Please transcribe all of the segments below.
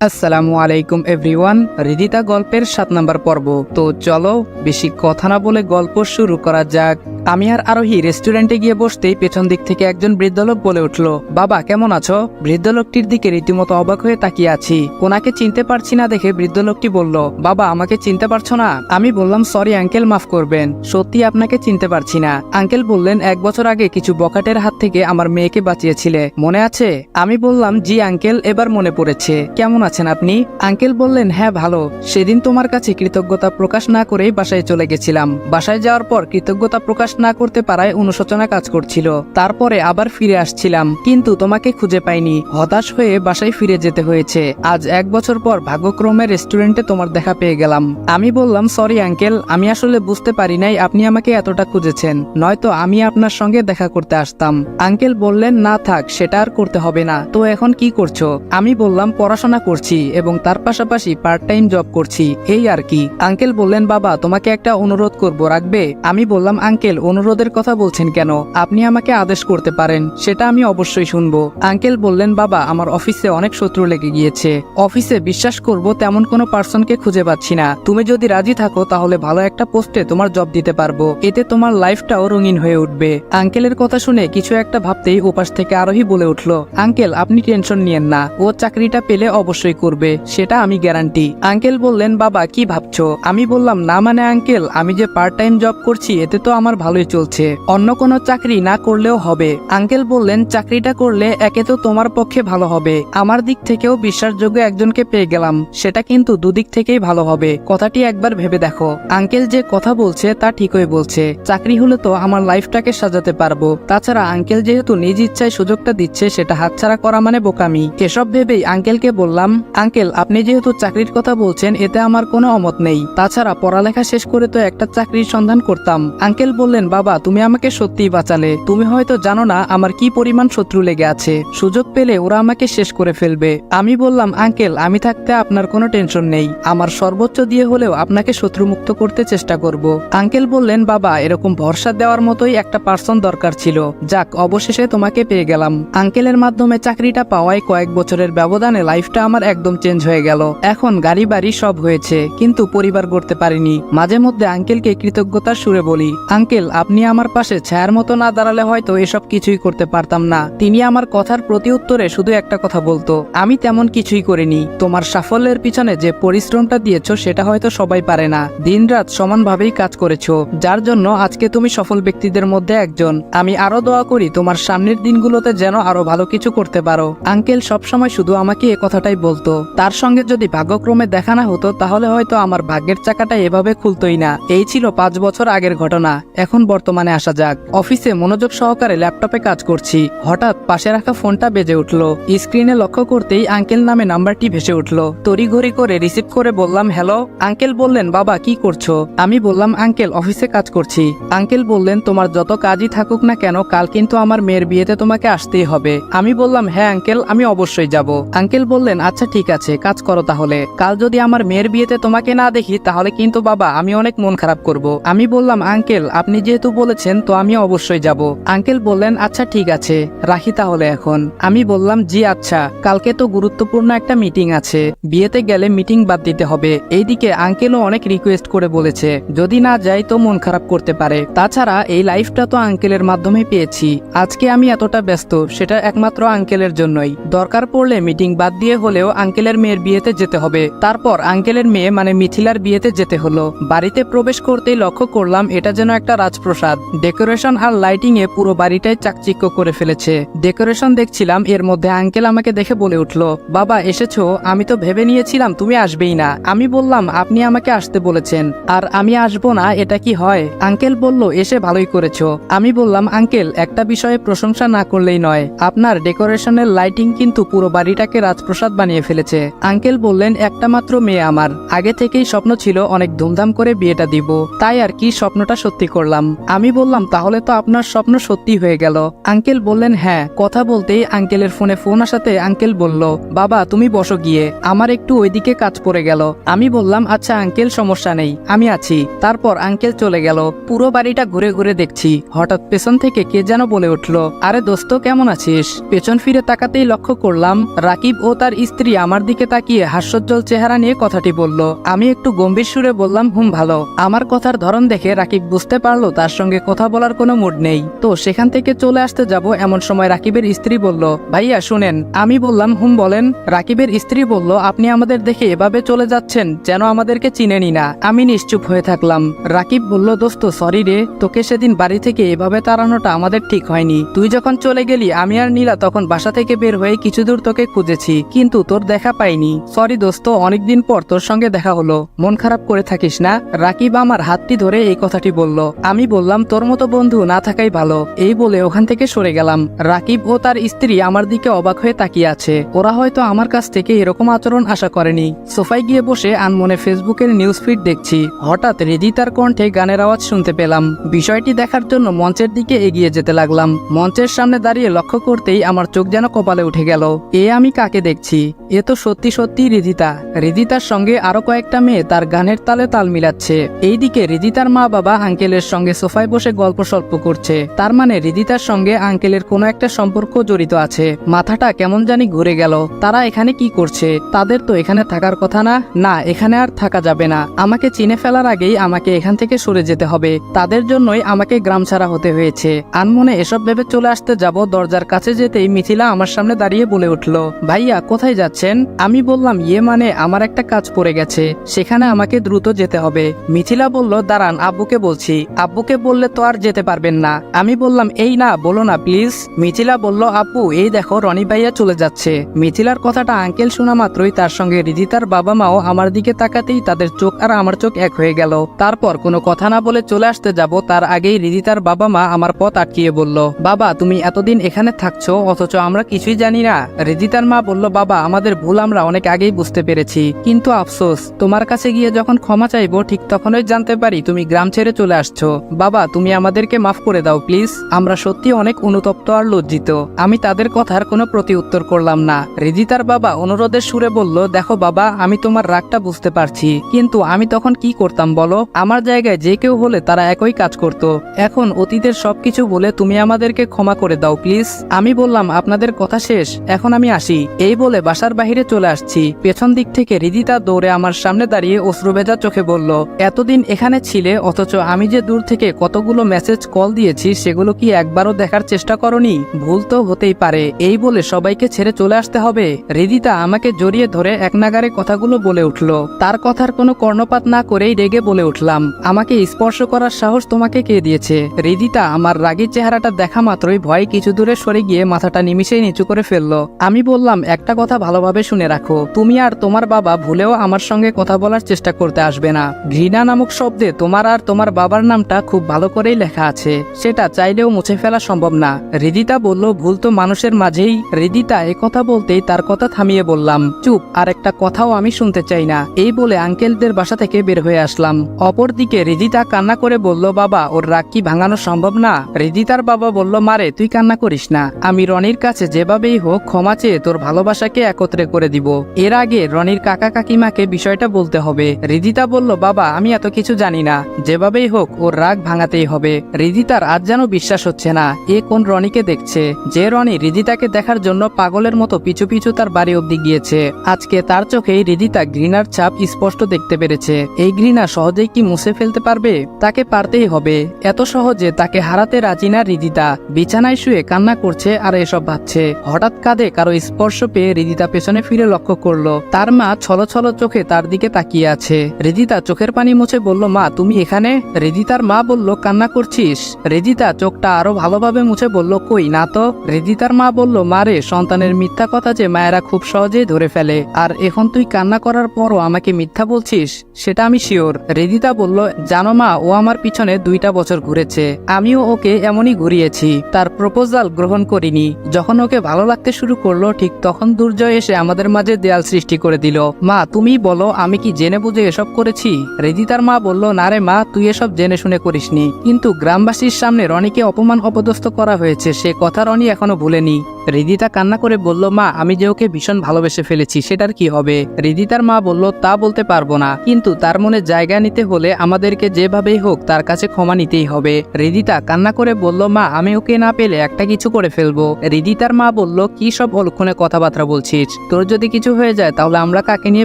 আসসালামু আলাইকুম, এভরিওয়ান। রিদিতা গল্পের সাত নম্বর পর্ব। তো চলো, বেশি কথা না বলে গল্প শুরু করা যাক। আমি আর আরোহী রেস্টুরেন্টে গিয়ে বসতেই পেছন দিক থেকে একজন বৃদ্ধ লোক বলে উঠল, বাবা, কেমন আছো? বৃদ্ধ লোকটির দিকে রীতিমতো অবাক হয়ে তাকিয়ে আছি। ওনাকে চিনতে পারছি না দেখে বৃদ্ধ লোকটি বলল, বাবা, আমাকে চিনতে পারছ না? আমি বললাম, সরি, আঙ্কেল, মাফ করবেন। সত্যি আপনাকে চিনতে পারছি না। আঙ্কেল বললেন, এক বছর আগে কিছু বকাটের হাত থেকে আমার মেয়েকে বাঁচিয়েছিলে, মনে আছে? আমি বললাম, জি, আঙ্কেল, এবার মনে পড়েছে। কেমন আছেন আপনি? আঙ্কেল বললেন হ্যাঁ ভালো। সেদিন তোমার কাছে কৃতজ্ঞতা প্রকাশ না করেই বাসায় চলে গেছিলাম। বাসায় যাওয়ার পর কৃতজ্ঞতা প্রকাশ না করতে পারায় অনুশোচনা কাজ করছিল। তারপরে আবার ফিরে আসছিলাম, কিন্তু তোমাকে খুঁজে পাইনি। হতাশ হয়ে বাসায় ফিরে যেতে হয়েছে। আজ এক বছর পর ভাগ্যক্রমে রেস্টুরেন্টে তোমার দেখা পেয়ে গেলাম। আমি বললাম, সরি, আঙ্কেল, আমি আসলে বুঝতে পারি নাই আপনি আমাকে এতটা খুঁজেছেন। নয়তো আমি আপনার সঙ্গে দেখা করতে আসতাম। আঙ্কেল বললেন, না থাক, সেটা আর করতে হবে না। তো এখন কি করছ? আমি বললাম, পড়াশোনা করছি এবং তার পাশাপাশি পার্ট টাইম জব করছি। এই আর কি। আঙ্কেল বললেন, বাবা, তোমাকে একটা অনুরোধ করব, রাখবে? আমি বললাম, আঙ্কেল অনুরোধের কথা বলছেন কেন? আপনি আমাকে আদেশ করতে পারেন, সেটা আমি অবশ্যই শুনব। আঙ্কেল বললেন, বাবা, আমার অফিসে অনেক শত্রু লেগে গিয়েছে। অফিসে বিশ্বাস করব, তেমন কোনো পার্সনকে খুঁজে পাচ্ছি না। তুমি যদি রাজি থাকো, তাহলে ভালো একটা পোস্টে তোমার জব দিতে পারব। এতে তোমার লাইফটাও রঙিন হয়ে উঠবে। আঙ্কেলের কথা শুনে কিছু একটা ভাবতেই ওপাশ থেকে আরোহী বলে উঠল, আঙ্কেল, আপনি টেনশন নিয়েন না। ও চাকরিটা পেলে অবশ্যই করবে, সেটা আমি গ্যারান্টি। আঙ্কেল বললেন, বাবা, কি ভাবছ? আমি বললাম, না মানে আঙ্কেল, আমি যে পার্ট টাইম জব করছি, এতে তো আমার ভালোই চলছে। অন্য কোনো চাকরি না করলেও হবে। আঙ্কেল বললেন, চাকরিটা করলে একে তো তোমার পক্ষে ভালো হবে। আমার দিক থেকেও বিশ্বাসযোগ্য একজনকে পেয়ে গেলাম। সেটা কিন্তু দুদিক থেকেই ভালো হবে। কথাটি একবার ভেবে দেখো। আঙ্কেল যে কথা বলছে তা ঠিকই বলছে। চাকরি হলে তো আমার লাইফটাকে সাজাতে পারব। তাছাড়া আঙ্কেল যেহেতু নিজ ইচ্ছায় সুযোগটা দিচ্ছে, সেটা হাতছাড়া করা মানে বোকামি। এসব ভেবেই আঙ্কেলকে বললাম, আঙ্কেল, আপনি যেহেতু চাকরির কথা বলছেন, এতে আমার কোনো অমত নেই। তাছাড়া পড়ালেখা শেষ করে তো একটা চাকরির সন্ধান করতাম। আঙ্কেল বললেন বাবা, তুমি আমাকে সত্যিই বাঁচালে। তুমি হয়তো জানো না আমার কি পরিমাণ শত্রু লেগে আছে। সুযোগ পেলে ওরা আমাকে শেষ করে ফেলবে। আমি বললাম, আঙ্কেল, আমি থাকতে আপনার কোনো টেনশন নেই। আমার সর্বোচ্চ দিয়ে হলেও আপনাকে শত্রুমুক্ত করতে চেষ্টা করব। আঙ্কেল বললেন, বাবা, এরকম ভরসা দেওয়ার মতোই একটা পার্সন দরকার ছিল। যাক, অবশেষে তোমাকে পেয়ে গেলাম। আঙ্কেলের মাধ্যমে চাকরিটা পাওয়ায় কয়েক বছরের ব্যবধানে লাইফটা আমার একদম চেঞ্জ হয়ে গেল। এখন গাড়ি বাড়ি সব হয়েছে, কিন্তু পরিবার গড়তে পারিনি। মাঝে মধ্যে আঙ্কেলকে কৃতজ্ঞতার সুরে বলি, আঙ্কেল আপনি আমার পাশে ছায়ার মতো না দাঁড়ালে হয়তো এসব কিছুই করতে পারতাম না। তিনি আমার কথার প্রতি উত্তরে শুধু একটা কথা বলতো, আমি তেমন কিছুই করিনি। তোমার সাফল্যের পিছনে যে পরিশ্রমটা দিয়েছ সেটা হয়তো সবাই পারে না। দিনরাত সমানভাবেই কাজ করেছ, যার জন্য আজকে তুমি সফল ব্যক্তিদের মধ্যে একজন। আমি আরও দোয়া করি তোমার সামনের দিনগুলোতে যেন আরও ভালো কিছু করতে পারো। আঙ্কেল সবসময় শুধু আমাকে এ কথাটাই বলতো, তার সঙ্গে যদি ভাগ্যক্রমে দেখা না হতো, তাহলে হয়তো আমার ভাগ্যের চাকাটা এভাবে খুলতোই না। এই ছিল পাঁচ বছর আগের ঘটনা। এখন বর্তমানে আসা যাক। অফিসে মনোযোগ সহকারে ল্যাপটপে কাজ করছি। হঠাৎ পাশে রাখা ফোনটা বেজে উঠল। স্ক্রিনে লক্ষ্য করতেই আঙ্কেল নামে নাম্বারটি ভেসে উঠল। তড়িঘড়ি করে রিসিভ করে বললাম, হ্যালো? আঙ্কেল বললেন, বাবা, কি করছ? আমি বললাম, আঙ্কেল, অফিসে কাজ করছি। আঙ্কেল বললেন, তোমার যত কাজই থাকুক না কেন, কাল কিন্তু আমার মেয়ের বিয়েতে তোমাকে আসতেই হবে। আমি বললাম হ্যাঁ আঙ্কেল, আমি অবশ্যই যাব। আঙ্কেল বললেন আচ্ছা ঠিক আছে, কাজ করো তাহলে। কাল যদি আমার মেয়ের বিয়েতে তোমাকে না দেখি, তাহলে কিন্তু বাবা, আমি অনেক মন খারাপ করব। আমি বললাম, আঙ্কেল, আপনি যেহেতু বলেছেন, তো আমি অবশ্যই যাব। আঙ্কেল বললেন আচ্ছা ঠিক আছে, রাখি তাহলে এখন। আমি বললাম, জি আচ্ছা কালকে তো গুরুত্বপূর্ণ একটা মিটিং আছে, বিয়েতে গেলে মিটিং বাদ দিতে হবে। এইদিকে আঙ্কেলও অনেক রিকোয়েস্ট করে বলেছে, যদি না যাই তো মন খারাপ করতে পারে। তাছাড়া এই লাইফটা তো আঙ্কেলের মাধ্যমে পেয়েছি। আজকে আমি এতটা ব্যস্ত, সেটা একমাত্র আঙ্কেলের জন্যই। দরকার পড়লে মিটিং বাদ দিয়ে হলেও আঙ্কেলের মেয়ের বিয়েতে যেতে হবে। তারপর আঙ্কেলের মেয়ে মানে মিথিলার বিয়েতে যেতে হলো। বাড়িতে প্রবেশ করতেই লক্ষ্য করলাম, এটা যেন একটা রাজপ্রসাদ। ডেকোরেশন আর লাইটিং এ পুরো বাড়িটাই চাকচিক্য করে ফেলেছে। ডেকোরেশন দেখছিলাম, এর মধ্যে আঙ্কেল আমাকে দেখে বলে উঠল, বাবা, এসেছ? আমি তো ভেবে নিয়েছিলাম তুমি আসবেই না। আমি বললাম, আপনি আমাকে আসতে বলেছেন। আর আমি আসব না, এটা কি হয়? আঙ্কেল বলল, এসে ভালোই করেছ। আমি বললাম আঙ্কেল একটা বিষয়ে প্রশংসা না করলেই নয়। আপনার ডেকোরেশনের লাইটিং কিন্তু পুরো বাড়িটাকে রাজপ্রসাদ বানিয়ে ফেলেছে। আঙ্কেল বললেন, একটা মাত্র মেয়ে আমার। আগে থেকেই স্বপ্ন ছিল অনেক ধুমধাম করে বিয়েটা দিব। তাই আর কি স্বপ্নটা সত্যি করলাম? গেলাম আমি বললাম, তাহলে তো আপনার স্বপ্ন সত্যি হয়ে গেল। আঙ্কেল বললেন হ্যাঁ। কথা বলতেই আঙ্কেলের ফোনে ফোন আসাতে আঙ্কেল বলল, বাবা, তুমি বসো গিয়ে, আমার একটু ওইদিকে কাজ পড়ে গেল। আমি বললাম আচ্ছা আঙ্কেল, সমস্যা নেই, আমি আছি। তারপর আঙ্কেল চলে গেল, পুরো বাড়িটা ঘুরে ঘুরে দেখছি। হঠাৎ পেছন থেকে কে যেন বলে উঠল, আরে দোস্ত, কেমন আছিস? পেছন ফিরে তাকাতেই লক্ষ্য করলাম, রাকিব ও তার স্ত্রী আমার দিকে তাকিয়ে হাস্যোজ্জ্বল চেহারা নিয়ে কথাটি বলল। আমি একটু গম্ভীর সুরে বললাম, হুম, ভালো। আমার কথার ধরন দেখে রাকিব বুঝতে পারল তার সঙ্গে কথা বলার কোনো মুড নেই। তো সেখান থেকে চলে আসতে যাব এমন সময় রাকিবের স্ত্রী বলল, ভাইয়া, শুনেন, আমি বললাম, হুম, বলেন। রাকিবের স্ত্রী বলল, আপনি আমাদের দেখে এভাবে চলে যাচ্ছেন, যেন আমাদেরকে চিনেনি না। আমি নিশ্চুপ হয়ে থাকলাম। রাকিব বলল, দোস্ত সরি রে, তোকে সেদিন বাড়ি থেকে এভাবে তাড়ানোটা আমাদের ঠিক হয়নি। তুই যখন চলে গেলি, আমি আর নীলা তখন বাসা থেকে বের হয়ে কিছু দূর তোকে খুঁজেছি, কিন্তু তোর দেখা পাইনি। সরি দোস্ত, অনেকদিন পর তোর সঙ্গে দেখা হলো। মন খারাপ করে থাকিস না? রাকিব আমার হাতটি ধরে এই কথাটি বলল, আমি বললাম, তোর মতো বন্ধু না থাকাই ভালো। এই বলে ওখান থেকে সরে গেলাম। রাকিব ও তার স্ত্রী আমার দিকে অবাক হয়ে তাকিয়ে আছে। ওরা হয়তো আমার কাছ থেকে এরকম আচরণ আশা করেনি। সোফায় গিয়ে বসে আনমনে ফেসবুকের নিউজ ফিড দেখছি। হঠাৎ রেদিতার কণ্ঠে গানের আওয়াজ শুনতে পেলাম। বিষয়টি দেখার জন্য মঞ্চের দিকে এগিয়ে যেতে লাগলাম। মঞ্চের সামনে দাঁড়িয়ে লক্ষ্য করতেই আমার চোখ যেন কপালে উঠে গেল। এ আমি কাকে দেখছি? এ তো সত্যি সত্যি রিদিতা। রিদিতার সঙ্গে আরও কয়েকটা মেয়ে তার গানের তালে তাল মিলাচ্ছে। এইদিকে রিদিতার মা বাবা আঙ্কেলের সঙ্গে সোফায় বসে গল্প সল্প করছে। তার মানে রিদিতার সঙ্গে আঙ্কেলের কোনো একটা সম্পর্ক জড়িত আছে। মাথাটা কেমন জানি ঘুরে গেল। তারা এখানে কি করছে? তাদের তো এখানে থাকার কথা না। না, এখানে আর থাকা যাবে না। আমাকে চিনে ফেলার আগেই আমাকে এখান থেকে সরে যেতে হবে। তাদের জন্যই আমাকে গ্রাম ছাড়া হতে হয়েছে। আনমনে এসব ভেবে চলে আসতে যাব দরজার কাছে যেতেই মিথিলা আমার সামনে দাঁড়িয়ে বলে উঠল, ভাইয়া, কোথায় যাচ্ছেন? আমি বললাম ইয়ে মানে আমার একটা কাজ পড়ে গেছে। সেখানে আমাকে দ্রুত যেতে হবে। মিথিলা বলল, দাঁড়ান, আব্বুকে বলছি। আব্বুকে বললে তো আর যেতে পারবেন না। আমি বললাম, এই না, বলো না, প্লিজ। মিথিলা বলল, আপু, এই দেখো, রনি ভাইয়া চলে যাচ্ছে। মিথিলার কথাটা আঙ্কেল শোনা মাত্রই তার সঙ্গে রিদিতার বাবা মাও আমার দিকে তাকাতেই তাদের চোখ আর আমার চোখ এক হয়ে গেল। তারপর কোনো কথা না বলে চলে আসতে যাব, তার আগেই রিদিতার বাবা মা আমার পথ আটকিয়ে বলল, বাবা, তুমি এতদিন এখানে থাকছো, অথচ আমরা কিছুই জানি না। রিদিতার মা বলল, বাবা, আমাদের ভুল আমরা অনেক আগেই বুঝতে পেরেছি। কিন্তু আফসোস, তোমার কাছে গিয়ে যখন ক্ষমা চাইব, ঠিক তখনই জানতে পারি তুমি গ্রাম ছেড়ে চলে আসছো। বাবা, তুমি আমাদেরকে মাফ করে দাও, প্লিজ। আমরা সত্যি অনেক অনুতপ্ত আর লজ্জিত। আমি তাদের কথার কোনো প্রতি উত্তর করলাম না। রিদিতার বাবা অনুরোধের সুরে বলল, দেখো বাবা, আমি তোমার রাগটা বুঝতে পারছি। কিন্তু আমি তখন কি করতাম বলো? আমার জায়গায় যে কেউ হলে তারা একই কাজ করত। এখন অতীতের সবকিছু বলে তুমি আমাদেরকে ক্ষমা করে দাও, প্লিজ। আমি বললাম, আপনাদের কথা শেষ। এখন আমি আসি। এই বলে বাসার বাহিরে চলে আসছি। পেছন দিক থেকে রিদিতা দৌড়ে আমার সামনে দাঁড়িয়ে অশ্রুভেজা চোখে বলল, এতদিন এখানে ছিলে, অথচ আমি যে দূর থেকে কতগুলো মেসেজ কল দিয়েছি, সেগুলো কি একবারও দেখার চেষ্টা করনি? ভুল তো হতেই পারে। এই বলে সবাইকে ছেড়ে চলে আসতে হবে। রিদিতা আমাকে জড়িয়ে ধরে এক নাগারে কথাগুলো বলে উঠল। তার কথার কোনো কর্ণপাত না করেই রেগে বলে উঠলাম। আমাকে স্পর্শ করার সাহস তোমাকে কে দিয়েছে? রিদিতা আমার রাগী চেহারাটা দেখা মাত্রই ভয় কিছু দূরে সরে গিয়ে মাথাটা নিমিশেই নিচু করে ফেলল। আমি বললাম, একটা কথা ভালোভাবে শুনে রাখো। তুমি আর তোমার বাবা ভুলেও আমার সঙ্গে কথা বলার চেষ্টা করতে আসবে না। ঘৃণা নামক শব্দে তোমার আর তোমার বাবার নামটা খুব ভালো করেই লেখা আছে। সেটা চাইলেও মুছে ফেলা সম্ভব না। রিদিতা বলল, ভুল তো মানুষের মাঝেই। রিদিতা কথা বলতেই তার কথা থামিয়ে বললাম, চুপ, আর একটা কথাও আমি শুনতে চাই না। এই বলে আঙ্কেলদের বাসা থেকে বের হয়ে আসলাম। অপরদিকে রিদিতা কান্না করে বলল, বাবা, ওর রাগ কি ভাঙানো সম্ভব না? রিদিতার বাবা বলল, মারে, তুই কান্না করিস না। আমি রনির কাছে যেভাবেই হোক ক্ষমা চেয়ে তোর ভালোবাসাকে একত্রে করে দিব। এর আগে রনির কাকা কাকিমাকে বিষয়টা বলতে হবে। রিদিতা বলল, বাবা, আমি এত কিছু জানি না। যেভাবেই হোক, ওর রাগ ভাঙাতেই হবে। রিদিতার আজ যেন বিশ্বাস হচ্ছে না। এ কোন রনিকে দেখছে? যে রনি রিদিতাকে দেখার জন্য পাগলের মতো পিছু পিছু তার বাড়ি অব্দি গিয়েছে। আজকে তার চোখেই রিদিতা ঘৃণার ছাপ স্পষ্ট দেখতে পেরেছে। এই ঘৃণা সহজেই কি মুছে ফেলতে পারবে? তাকে পারতেই হবে। এত সহজে তাকে হারাতে রাজি না রিদিতা বিছানায় শুয়ে কান্না করছে আর এসব ভাবছে। হঠাৎ কাঁধে কারও স্পর্শ পেয়ে রিদিতা পেছনে ফিরে লক্ষ্য করল। তার মা ছলো ছলো চোখে তার দিকে তাকিয়ে আছে। রিদিতা চোখের পানি মুছে বলল, মা, তুমি এখানে? রিদিতার মা বলল, কান্না করছিস? রিদিতা চোখটা আরও ভালোভাবে মুছে বলল, কই না তো? রিদিতার মা বলল মারে সন্তানের মিথ্যা কথা যে মায়েরা খুব সহজেই ধরে ফেলে। আর এখন তুই কান্না করার পরও আমাকে মিথ্যা বলছিস? সেটা আমি শিওর রেদিতা বলল, জানো মা, ও আমার পিছনে দুইটা বছর ঘুরেছে। আমিও ওকে এমনই ঘুরিয়েছি। তার প্রপোজাল গ্রহণ করিনি। যখন ওকে ভালো লাগতে শুরু করল, ঠিক তখন দুর্জয় এসে আমাদের মাঝে দেয়াল সৃষ্টি করে দিল। মা, তুমি বলো, আমি কি জেনে বুঝে এসব করেছি? রেজিতার মা বলল, না রে মা, তুই এসব জেনে শুনে করিসনি। কিন্তু গ্রামবাসীর সামনে রনিকে অপমান অপদস্থ করা হয়েছে সে কথা রনি এখনও ভুলেনি। রিদিতা কান্না করে বলল, মা, আমি যে ওকে ভীষণ ভালোবেসে ফেলেছি, সেটার কি হবে? রিদিতার মা বলল, তা বলতে পারব না। কিন্তু তার মনে জায়গা নিতে হলে আমাদেরকে যেভাবেই হোক তার কাছে ক্ষমা নিতেই হবে। রিদিতা কান্না করে বলল, মা, আমি ওকে না পেলে একটা কিছু করে ফেলব। রিদিতার মা বলল, কি সব অলক্ষণে কথাবার্তা বলছিস? তোর যদি কিছু হয়ে যায় তাহলে আমরা কাকে নিয়ে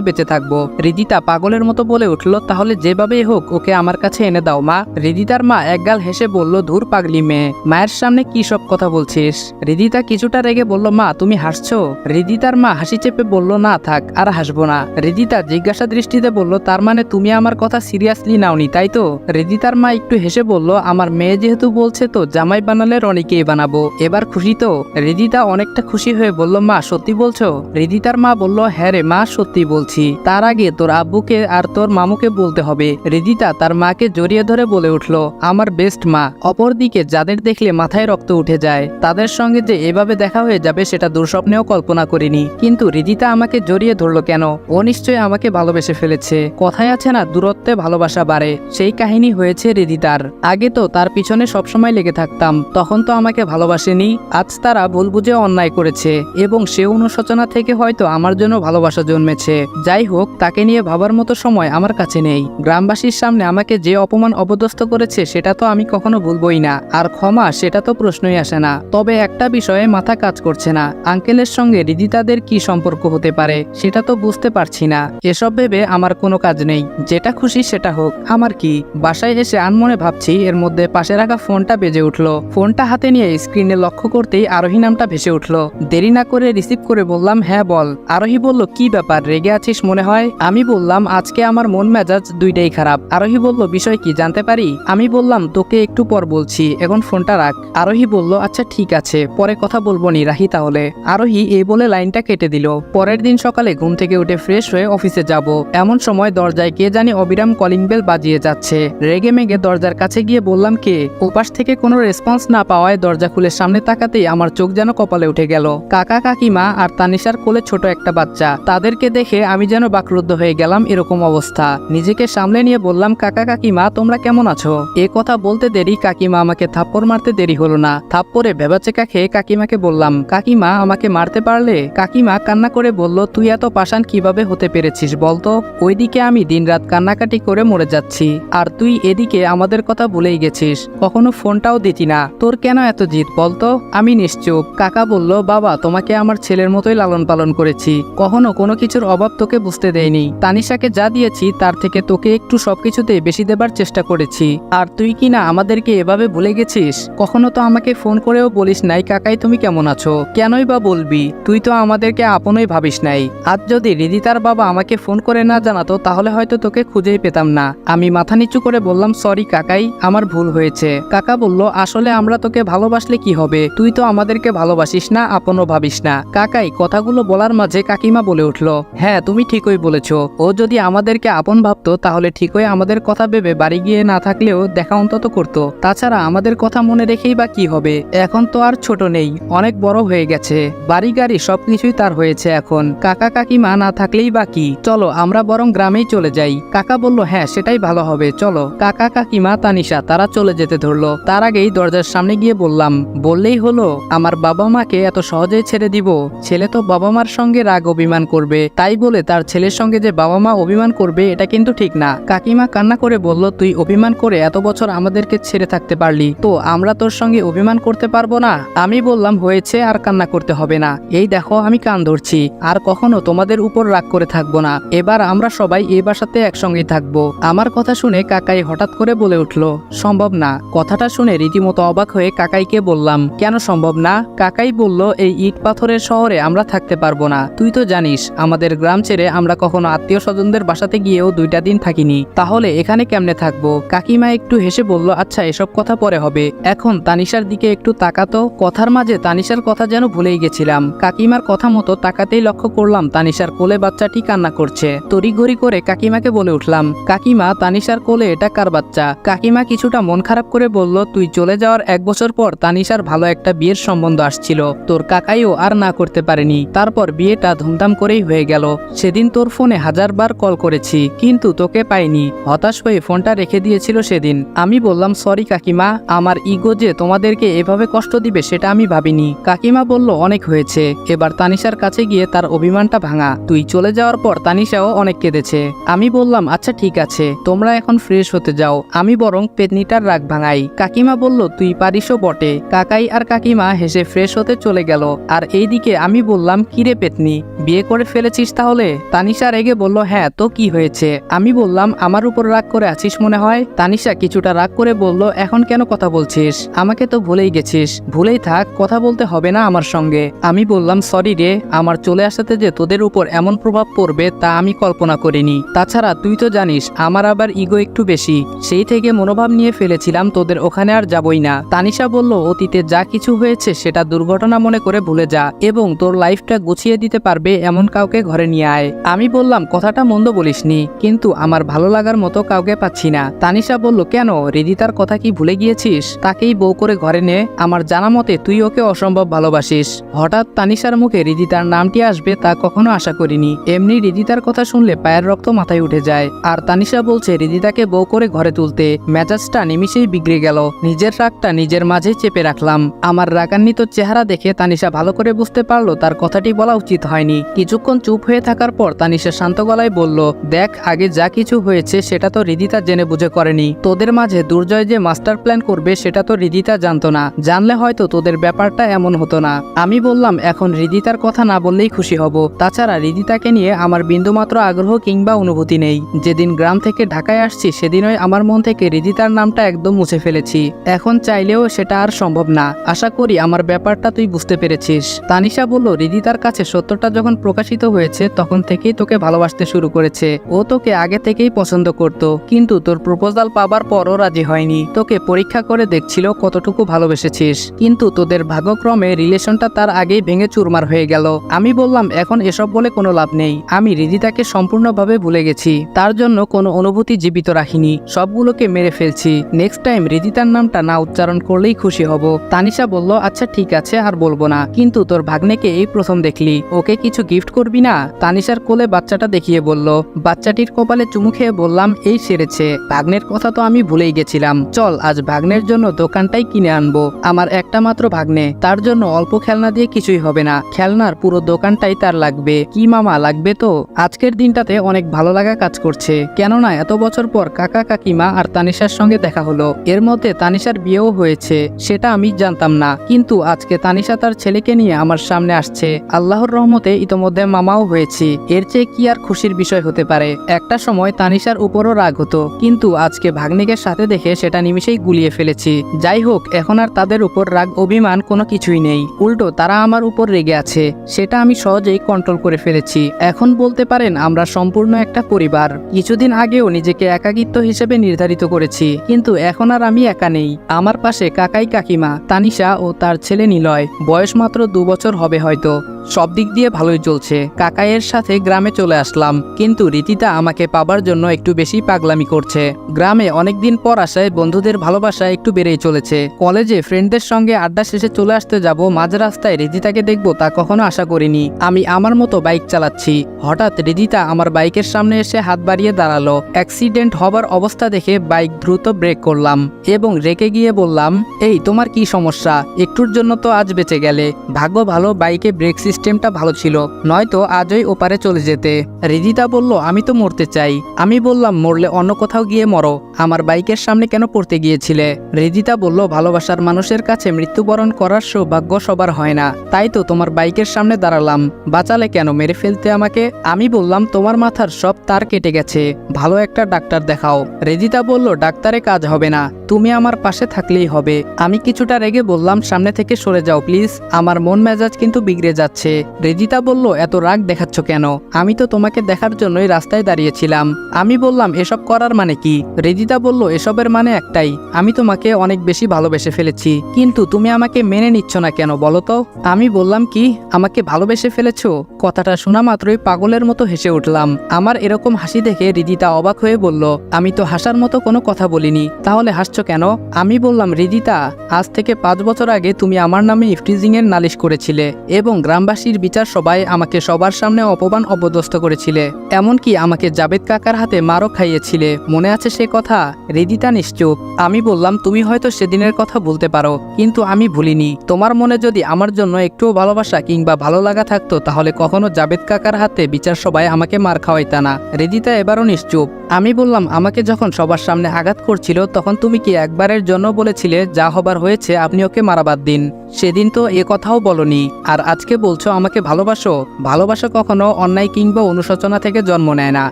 বেঁচে থাকব? রিদিতা পাগলের মতো বলে উঠল, তাহলে যেভাবেই হোক ওকে আমার কাছে এনে দাও, মা। রিদিতার মা একগাল হেসে বলল, ধুর পাগলি মেয়ে, মায়ের সামনে কি সব কথা বলছিস? রিদিতা কিছুটা রেগে বলল, মা, তুমি হাসছো? রিদিতার মা হাসি চেপে বলল, না, থাক, আর হাসবো না। রিদিতা জিজ্ঞাসা দৃষ্টিতে বলল, তার মানে তুমি আমার কথা সিরিয়াসলি নাওনি, তাই তো? রিদিতার মা একটু হেসে বলল, আমার মেয়ে যেহেতু বলছে তো, জামাই বানালে রনিকেই বানাবো, এবার খুশি তো? রিদিতা অনেকটা খুশি হয়ে বলল, মা, সত্যি বলছো? রিদিতার মা বলল হ্যাঁ রে, মা, সত্যি বলছি। তার আগে তোর আব্বুকে আর তোর মামুকে বলতে হবে। রিদিতা তার মাকে জড়িয়ে ধরে বলে উঠল, আমার বেস্ট মা। অপরদিকে যাদের দেখলে মাথায় রক্ত উঠে যায়, তাদের সঙ্গে যে এভাবে দেখা হয়ে যাবে সেটা দুঃস্বপ্নেও কল্পনা করিনি। কিন্তু রিদিতা আমাকে জড়িয়ে ধরলো কেন? ও নিশ্চয়ই আমাকে ভালোবেসে ফেলেছে। কথায় আছে না, দূরত্বে ভালোবাসা বাড়ে। সেই কাহিনী হয়েছে রিদিতার আগে তো তার পিছনে সবসময় লেগে থাকতাম। তখন তো আমাকে ভালোবাসেনি। আজ তারা ভুল বুঝে অন্যায় করেছে। এবং সে অনুশোচনা থেকে হয়তো আমার জন্য ভালোবাসা জন্মেছে। যাই হোক, তাকে নিয়ে ভাবার মতো সময় আমার কাছে নেই। গ্রামবাসীর সামনে আমাকে যে অপমান অপদস্থ করেছে, সেটা তো আমি কখনো ভুলবই না। আর ক্ষমা, সেটা তো প্রশ্নই আসে না। তবে একটা বিষয়ে মাথা কাজ করছে না। আঙ্কেলের সঙ্গে রিদিতাদের কি সম্পর্ক হতে পারে, সেটা তো বুঝতে পারছি না। এসব ভেবে আমার কোনো কাজ নেই। যেটা খুশি সেটা হোক। আমার কি? বাসায় এসে আনমনে ভাবছি, এর মধ্যে পাশে রাখা ফোনটা বেজে উঠল। ফোনটা হাতে নিয়ে স্ক্রিনে লক্ষ্য করতেই আরোহী নামটা ভেসে উঠল। দেরি না করে রিসিভ করে বললাম হ্যাঁ বল। আরোহী বলল, কি ব্যাপার, রেগে আছিস মনে হয়? আমি বললাম, আজকে আমার মন মেজাজ দুইটাই খারাপ। আরোহী বলল, বিষয় কি, জানতে পারি? আমি বললাম, তোকে একটু পর বলছি। এখন ফোনটা রাখ। আরোহী বলল আচ্ছা ঠিক আছে। পরে কথা বলব নি রাহি তাহলে। আরোহী এই বলে লাইনটা কেটে দিল। পরের দিন সকালে ঘুম থেকে উঠে ফ্রেশ হয়ে অফিসে যাব। এমন সময় দরজায় কে জানি অবিরাম কলিং বেল বাজিয়ে যাচ্ছে। রেগে মেগে দরজার কাছে গিয়ে বললাম, কে? ওপাশ থেকে কোনো রেসপন্স না পাওয়ায় দরজা খুলে সামনে তাকাতেই আমার চোখ যেন কপালে উঠে গেল। কাকা, কাকিমা আর তানিশার কোলে ছোট একটা বাচ্চা। তাদেরকে দেখে আমি যেন বাকরুদ্ধ হয়ে গেলাম এরকম অবস্থা। নিজেকে সামলে নিয়ে বললাম, কাকা, কাকিমা, তোমরা কেমন আছো? এ কথা বলতে দেরি, কাকিমা আমাকে থাপ্পড় মারতে দেরি হলো না। থাপ্পড়ে ভেবাচেকা খেয়ে কাকিমাকে বললাম কাকিমা, আমাকে মারতে পারলে? কাকিমা কান্না করে বলল, তুই এত পাষাণ কীভাবে হতে পেরেছিস বলতো? ওইদিকে আমি দিনরাত কান্নাকাটি করে মরে যাচ্ছি। আর তুই এদিকে আমাদের কথা ভুলেই গেছিস। কখনো ফোনটাও দিতি না। তোর কেন এত জিদ বলতো? আমি নিশ্চুপ। কাকা বলল, বাবা, তোমাকে আমার ছেলের মতোই লালন পালন করেছি। কখনো কোনো কিছুর অভাব তোকে বুঝতে দেয়নি। তানিশাকে যা দিয়েছি, তার থেকে তোকে একটু সবকিছুতে বেশি দেবার চেষ্টা করেছি। আর তুই কি না আমাদেরকে এভাবে ভুলে গেছিস? কখনো তো আমাকে ফোন করেও বলিস নাই, কাকাই তুমি কেমন আছো? কেনই বা বলবি? তুই তো আমাদেরকে আপনই ভাবিস নাই। আজ যদি রিদিতার বাবা আমাকে ফোন করে না জানাতো, তাহলে হয়তো তোকে খুঁজেই পেতাম না। আমি মাথা নিচু করে বললাম, সরি কাকাই, আমার ভুল হয়েছে। কাকা বলল, আসলে আমরা তোকে ভালোবাসলে কি হবে? তুই তো আমাদেরকে ভালোবাসিস না, আপনও ভাবিস না। কাকাই কথাগুলো বলার মাঝে কাকিমা বলে উঠল হ্যাঁ তুমি ঠিকই বলেছ। ও যদি আমাদেরকে আপন ভাবতো, তাহলে ঠিকই আমাদের কথা ভেবে বাড়ি গিয়ে না থাকলেও দেখা অন্তত করতো। তাছাড়া আমাদের কথা মনে রেখেই বা কি হবে? এখন তো আর ছোট নেই। অনেক বড় হয়ে গেছে। বাড়ি গাড়ি সবকিছুই তার হয়েছে এখন। কাকা কাকিমা না থাকলেই বাকি চলো, আমরা বরং গ্রামেই চলে যাই। কাকা বলল হ্যাঁ সেটাই ভালো হবে। চলো। কাকা কাকিমা তানিশা, তারা চলে যেতে ধরলো। তার আগেই দরজার সামনে গিয়ে বললাম, বললেই হলো, আমার বাবা মাকে এত সহজেই ছেড়ে দিব। ছেলে তো বাবা মার সঙ্গে রাগ অভিমান করবে। তাই বলে তার ছেলের সঙ্গে যে বাবা মা অভিমান করবে, এটা কিন্তু ঠিক না। কাকিমা কান্না করে বলল, তুই অভিমান করে এত বছর আমাদেরকে ছেড়ে থাকতে পারলি। তো আমরা তোর সঙ্গে অভিমান করতে পারব না? আমি বললাম, হয়েছে। আর কান্না করতে হবে না। এই দেখো, আমি কান ধরছি। আর কখনো তোমাদের উপর রাগ করে থাকব না। এবার আমরা সবাই এই বাসাতে একসঙ্গেই থাকব। আমার কথা শুনে কাকাই হঠাৎ করে বলে উঠল, সম্ভব না। কথাটা শুনে রীতিমতো অবাক হয়ে কাকাইকে বললাম, কেন সম্ভব না? কাকাই বলল, এই ইট পাথরের শহরে আমরা থাকতে পারব না। তুই তো জানিস, আমাদের গ্রাম ছেড়ে আমরা কখনো আত্মীয় স্বজনদের বাসাতে গিয়েও দুইটা দিন থাকিনি। তাহলে এখানে কেমনে থাকব? কাকিমা একটু হেসে বলল আচ্ছা এসব কথা পরে হবে। এখন তানিশার দিকে একটু তাকাতো। কথার মাঝে তানিশার কথা যেন ভুলেই গেছিলাম। কাকিমার কথা মতো তাকাতেই লক্ষ্য করলাম তানিশার কোলে বাচ্চাটি কান্না করছে। তড়িঘড়ি করে কাকিমাকে বলে উঠলাম, কাকিমা, তানিশার কোলে এটা কার বাচ্চা? কাকিমা কিছুটা মন খারাপ করে বলল, তুই চলে যাওয়ার এক বছর পর তানিশার ভালো একটা বিয়ের সম্বন্ধ আসছিল। তোর কাকাইও আর না করতে পারেনি। তারপর বিয়েটা ধুমধাম করেই হয়ে গেল। সেদিন তোর ফোনে হাজারবার কল করেছি, কিন্তু তোকে পাইনি। হতাশ হয়ে ফোনটা রেখে দিয়েছিল সেদিন। আমি বললাম, সরি কাকিমা, আমার ইগো যে তোমাদেরকে এভাবে কষ্ট দিবে সেটা আমি ভাবিনি। কাকিমা বলল, অনেক হয়েছে। এবার তানিশার কাছে গিয়ে তার অভিমানটা ভাঙা। তুই চলে যাওয়ার পর তানিশাও অনেক কেঁদেছে। আমি বললাম আচ্ছা ঠিক আছে। তোমরা এখন ফ্রেশ হতে যাও। আমি বরং পেতনিটার রাগ ভাঙাই। কাকিমা বলল, তুই পারিসও বটে। কাকাই আর কাকিমা হেসে ফ্রেশ হতে চলে গেল। আর এইদিকে আমি বললাম কিরে পেতনি, বিয়ে করে ফেলেছিস তাহলে? তানিশা রেগে বলল হ্যাঁ তো কি হয়েছে? আমি বললাম, আমার উপর রাগ করে আছিস মনে হয়? তানিশা কিছুটা রাগ করে বলল, এখন কেন কথা বলছিস? আমাকে তো ভুলেই গেছিস। ভুলেই থাক, কথা বলতে হবে। না আমার সঙ্গে। আমি বললাম, সরি রে, আমার চলে আসাতে যে তোদের উপর এমন প্রভাব পড়বে তা আমি কল্পনা করিনি। তাছাড়া তুই তো জানিস, আমার আবার ইগো একটু বেশি। সেই থেকে মনোভাব নিয়ে ফেলেছিলাম তোদের ওখানে আর যাবই না। তানিশা বলল, অতীতে যা কিছু হয়েছে সেটা দুর্ঘটনা মনে করে ভুলে যা এবং তোর লাইফটা গুছিয়ে দিতে পারবে এমন কাউকে ঘরে নিয়ে আয়। আমি বললাম, কথাটা মন্দ বলিসনি, কিন্তু আমার ভালো লাগার মতো কাউকে পাচ্ছি না। তানিশা বলল, কেন? রিদিতার কথা কি ভুলে গিয়েছিস? তাকেই বউ করে ঘরে নে। আমার জানা মতে তুই ওকে অসম্ভব ভালোবাসিস। হঠাৎ তানিশার মুখে রিদিতার নামটি আসবে তা কখনো আশা করিনি। এমনি রিদিতার কথা শুনলে পায়ের রক্ত মাথায় উঠে যায়। আর তানিশা বলছে রিদিতাকে বউ করে ঘরে তুলতে। মেজাজটা নিমিশেই বিগড়ে গেল। নিজের রাগটা নিজের মাঝে চেপে রাখলাম। আমার রাগান্বিত চেহারা দেখে তানিশা ভালো করে বুঝতে পারল তার কথাটি বলা উচিত হয়নি। কিছুক্ষণ চুপ হয়ে থাকার পর তানিশা শান্ত গলায় বলল, দেখ, আগে যা কিছু হয়েছে সেটা তো রিদিতা জেনে বুঝে করেনি। তোদের মাঝে দুর্জয় যে মাস্টার প্ল্যান করবে সেটা তো রিদিতা জানতো না। জানলে হয়তো তোদের ব্যাপারটা এমন হতো না। আমি বললাম, এখন রিদিতার কথা না বললেই খুশি হব। তাছাড়া রিদিতাকে নিয়ে আমার বিন্দুমাত্র আগ্রহ কিংবা অনুভূতি নেই। যেদিন গ্রাম থেকে ঢাকায় আসছি, সেদিনই আমার মন থেকে রিদিতার নামটা একদম মুছে ফেলেছি। এখন চাইলেও সেটা আর সম্ভব না। আশা করি আমার ব্যাপারটা তুই বুঝতে পেরেছিস। তানিশা বলল রিদিতার কাছে সত্যটা যখন প্রকাশিত হয়েছে, তখন থেকেই তোকে ভালোবাসতে শুরু করেছে। ও তোকে আগে থেকেই পছন্দ করত, কিন্তু তোর প্রপোজাল পাবার পরও রাজি হয়নি। তোকে পরীক্ষা করে দেখছিল কতটুকু ভালোবেসেছিস। কিন্তু তোদের ভাগ্যক্রমে রিলেশনটা তার আগেই ভেঙে চুরমার হয়ে গেল। আমি বললাম, এখন এসব বলে কোনো লাভ নেই। আমি রিদিতাকে সম্পূর্ণভাবে ভুলে গেছি। তার জন্য কোনো অনুভূতি জীবিত রাখিনি। সবগুলোকে মেরে ফেলছি। নেক্সট টাইম রিদিতার নামটা না উচ্চারণ করলেই খুশি হব। তানিশা বলল আচ্ছা ঠিক আছে, আর বলব না। কিন্তু তোর ভাগ্নেকে এই প্রথম দেখলি। ওকে কিছু গিফট করবি না? তানিশার কোলে বাচ্চাটা দেখিয়ে বলল। বাচ্চাটির কপালে চুমু খেয়ে বললাম, এই সেরেছে। ভাগ্নের কথা তো আমি ভুলেই গেছিলাম। চল, আজ ভাগ্নের জন্য দোকানটাই কিনে আনব। আমার একটা মাত্র ভাগ্নে। তার জন্য অল্প খেলনা দিয়ে কিছুই হবে না। খেলনার পুরো দোকানটাই তার লাগবে। কি মামা, লাগবে তো? আজকের দিনটাতে অনেক ভালো লাগা কাজ করছে। কেননা এত বছর পর কাকা, কাকিমা আর তানিশার সঙ্গে দেখা হলো। এর মধ্যে তানিশার বিয়েও হয়েছে, সেটা আমি জানতাম না। কিন্তু আজকে তানিশা তার ছেলেকে নিয়ে আমার সামনে আসছে। আল্লাহর রহমতে ইতোমধ্যে মামাও হয়েছি। এর চেয়ে কি আর খুশির বিষয় হতে পারে? একটা সময় তানিশার উপরও রাগ হতো। কিন্তু আজকে ভাগ্নিকের সাথে দেখে সেটা নিমিশেই গুলিয়ে ফেলেছি। যাই হোক, এখন আর তাদের উপর রাগ, অভিমান কোনো কিছুই নেই। উল্টো, তারা আমার উপর রেগে আছে। সেটা আমি সহজেই কন্ট্রোল করে ফেলেছি। এখন বলতে পারেন, আমরা সম্পূর্ণ একটা পরিবার। কিছুদিন আগেও নিজেকে একাকিত্ব হিসেবে নির্ধারিত করেছি। কিন্তু এখন আর আমি একা নেই। আমার পাশে কাকাই কাকিমা, তানিশা ও তার ছেলে নিলয়। বয়স মাত্র দু বছর হবে হয়তো। সব দিক দিয়ে ভালোই চলছে। কাকাইয়ের সাথে গ্রামে চলে আসলাম। কিন্তু রীতিতা আমাকে পাবার জন্য একটু বেশি পাগলামি করছে। গ্রামে অনেকদিন পর আসায় বন্ধুদের ভালোবাসা একটু বেড়েই চলেছে। কলেজে ফ্রেন্ডদের সঙ্গে আড্ডা শেষে চলে আসতে যাব মাঝ রাস্তায় রিদিতাকে দেখব, তা কখনো আশা করিনি। আমি আমার মতো বাইক চালাচ্ছি। হঠাৎ রিদিতা আমার বাইকের সামনে এসে হাত বাড়িয়ে দাঁড়াল। অ্যাক্সিডেন্ট হবার অবস্থা দেখে বাইক দ্রুত ব্রেক করলাম এবং রেকে গিয়ে বললাম, এই, তোমার কি সমস্যা? একটুর জন্য তো আজ বেঁচে গেলে। ভাগ্য ভালো, বাইকে ব্রেক সিস্টেমটা ভালো ছিল। নয়তো আজই ওপারে চলে যেতে। রিদিতা বলল, আমি তো মরতে চাই। আমি বললাম, মরলে অন্য কোথাও গিয়ে মরো। আমার বাইকের সামনে কেন পড়তে গিয়েছিলে? রিদিতা বলল, ভালোবাসার মানুষের কাছে মৃত্যুবরণ করার সৌভাগ্য সবার হয় না। তাই তো তোমার বাইকের সামনে দাঁড়ালাম। বাঁচালে কেন মেরে ফেলতে আমাকে? আমি বললাম, তোমার মাথার সব তার কেটে গেছে। ভালো একটা ডাক্তার দেখাও। রেজিতা বলল, ডাক্তারে কাজ হবে না। তুমি আমার পাশে থাকলেই হবে। আমি কিছুটা রেগে বললাম, সামনে থেকে সরে যাও, প্লিজ। আমার মন মেজাজ কিন্তু বিগড়ে যাচ্ছে। রেজিতা বলল, এত রাগ দেখাচ্ছ কেন? আমি তো তোমাকে দেখার জন্যই রাস্তায় দাঁড়িয়েছিলাম। আমি বললাম, এসব করার মানে কি? রেজিতা বলল, এসবের মানে একটাই। আমি তোমাকে অনেক বেশি ভালোবেসে ফেলেছি। কিন্তু তুমি আমাকে মেনে নিচ্ছ না না কেন বলো তো? আমি বললাম কি, আমাকে ভালোবেসে ফেলেছো? কথাটা শোনা মাত্রই পাগলের মতো হেসে উঠলাম। আমার এরকম হাসি দেখে রিদিতা অবাক হয়ে বলল, আমি তো হাসার মতো কোনো কথা বলিনি। তাহলে হাসছো কেন? আমি বললাম, রিদিতা, আজ থেকে পাঁচ বছর আগে তুমি আমার নামে ইফটিজিং এর নালিশ করেছিলে এবং গ্রামবাসীর বিচার সবাই আমাকে সবার সামনে অপমান অপদস্থ করেছিলে। এমনকি আমাকে জাবেদ কাকার হাতে মারও খাইয়েছিলে। মনে আছে সে কথা? রিদিতা নিশ্চুপ। আমি বললাম, তুমি হয়তো সেদিনের কথা বলতে পারো, কিন্তু আমি ভুলিনি। তোমার মনে যদি আমার জন্য একটুও ভালোবাসা কিংবা ভালো লাগা থাকতো, তাহলে কখনো জাবেদ কাকার হাতে বিচার সবাই আমাকে মার খাওয়াইতা না। রেদিতা এবারও নিশ্চুপ। আমি বললাম, আমাকে যখন সবার সামনে আঘাত করছিল, তখন তুমি কি একবারের জন্য বলেছিলে, যা হবার হয়েছে, আপনি ওকে মারাবাদ দিন সেদিন তো এ কথাও বলনি। আর আজকে বলছো, আমাকে ভালোবাসো ভালোবাসা কখনো অন্যায় কিংবা অনুশোচনা থেকে জন্ম নেয় না।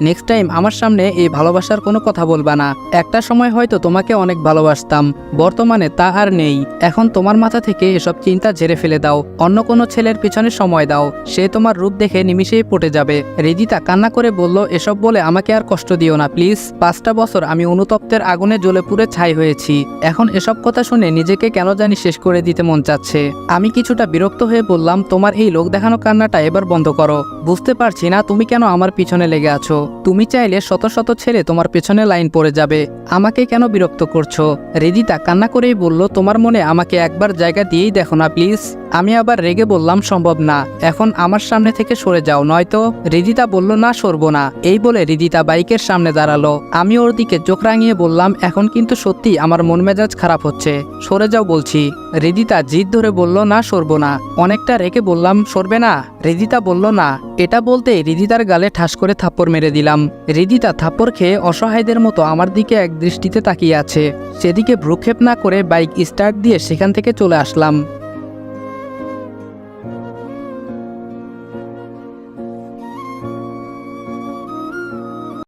নেক্সট টাইম আমার সামনে এই ভালোবাসার কোনো কথা বলবা না। একটা সময় হয়তো তোমাকে অনেক ভালোবাসতাম। বর্তমানে তা আর নেই। এখন তোমার মাথা থেকে এসব চিন্তা ঝেড়ে ফেলে দাও। অন্য কোনো ছেলের পিছনে সময় দাও। সে তোমার রূপ দেখে নিমিষেই পটে যাবে। রেদিতা কান্না করে বলল, এসব বলে আমাকে আর কষ্ট দিও না, প্লিজ। পাঁচটা বছর আমি অনুতপ্তের আগুনে জ্বলে পুড়ে ছাই হয়েছি। এখন এসব কথা শুনে নিজেকে কেন জানি শেষ করে দিতে মন চাচ্ছে। আমি কিছুটা বিরক্ত হয়ে বললাম, তোমার এই লোক দেখানো কান্নাটা এবার বন্ধ করো। বুঝতে পারছি না তুমি কেন আমার পিছনে লেগে আছো। তুমি চাইলে শত শত ছেলে তোমার পেছনে লাইন পড়ে যাবে। আমাকে কেন বিরক্ত করছ? রেদিতা কান্না করেই বলল, তোমার মনে আমাকে একবার জায়গা দিয়েই দেখো না, প্লিজ। আমি আবার রেগে বললাম, সম্ভব না। এখন আমার সামনে থেকে সরে যাও, নয়তো রিদিতা বলল, না, সরবো না। এই বলে রিদিতা বাইকের সামনে দাঁড়াল। আমি ওর দিকে চোখ রাঙিয়ে বললাম, এখন কিন্তু সত্যি আমার মন মেজাজ খারাপ হচ্ছে। সরে যাও, বলছি। রিদিতা জিদ ধরে বলল, না, সরবো না। অনেকটা রেগে বললাম, সরবে না। রিদিতা বলল, না। এটা বলতে রিদিতার গালে ঠাস করে থাপ্পড় মেরে দিলাম। রিদিতা থাপ্পড় খেয়ে অসহায়দের মতো আমার দিকে এক দৃষ্টিতে তাকিয়ে আছে। সেদিকে ভ্রুক্ষেপ না করে বাইক স্টার্ট দিয়ে সেখান থেকে চলে আসলাম।